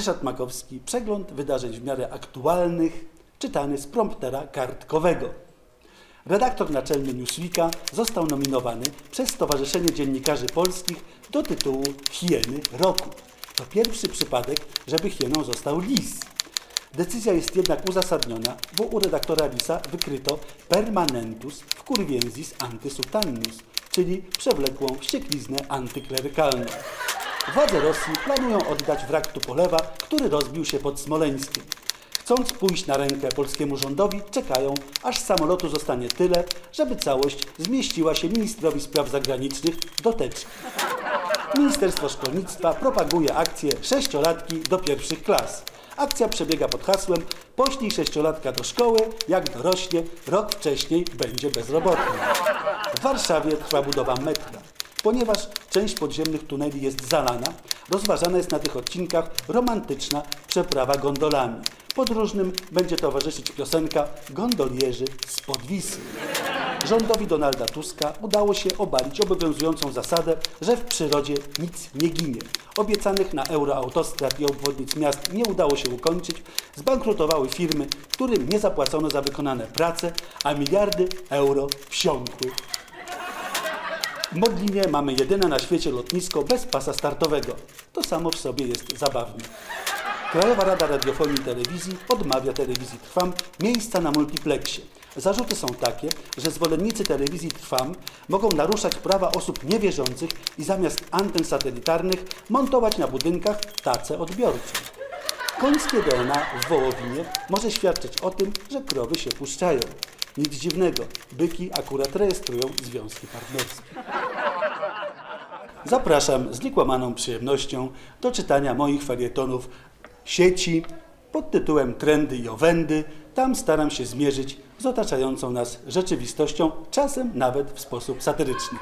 Ryszard Makowski. Przegląd wydarzeń w miarę aktualnych, czytany z promptera kartkowego. Redaktor naczelny Newsweeka został nominowany przez Stowarzyszenie Dziennikarzy Polskich do tytułu Hieny Roku. To pierwszy przypadek, żeby hieną został lis. Decyzja jest jednak uzasadniona, bo u redaktora Lisa wykryto permanentus w curviensis antisutannus, czyli przewlekłą wściekliznę antyklerykalną. Władze Rosji planują oddać wrak Tupolewa, który rozbił się pod Smoleńskiem. Chcąc pójść na rękę polskiemu rządowi, czekają, aż samolotu zostanie tyle, żeby całość zmieściła się ministrowi spraw zagranicznych do teczki. Ministerstwo Szkolnictwa propaguje akcję sześciolatki do pierwszych klas. Akcja przebiega pod hasłem Poślij sześciolatka do szkoły, jak dorośnie, rok wcześniej będzie bezrobotny. W Warszawie trwa budowa metra. Ponieważ część podziemnych tuneli jest zalana, rozważana jest na tych odcinkach romantyczna przeprawa gondolami. Podróżnym będzie towarzyszyć piosenka Gondolierzy z Podwisy. Rządowi Donalda Tuska udało się obalić obowiązującą zasadę, że w przyrodzie nic nie ginie. Obiecanych na euroautostrad i obwodnic miast nie udało się ukończyć, zbankrutowały firmy, którym nie zapłacono za wykonane prace, a miliardy euro wsiąkły. W Modlinie mamy jedyne na świecie lotnisko bez pasa startowego. To samo w sobie jest zabawne. Krajowa Rada Radiofonii i Telewizji odmawia telewizji Trwam miejsca na multiplexie. Zarzuty są takie, że zwolennicy telewizji Trwam mogą naruszać prawa osób niewierzących i zamiast anten satelitarnych montować na budynkach tace odbiorcze. Końskie DNA w wołowinie może świadczyć o tym, że krowy się puszczają. Nic dziwnego, byki akurat rejestrują związki partnerskie. Zapraszam z niekłamaną przyjemnością do czytania moich felietonów sieci pod tytułem Trendy i Owędy. Tam staram się zmierzyć z otaczającą nas rzeczywistością, czasem nawet w sposób satyryczny.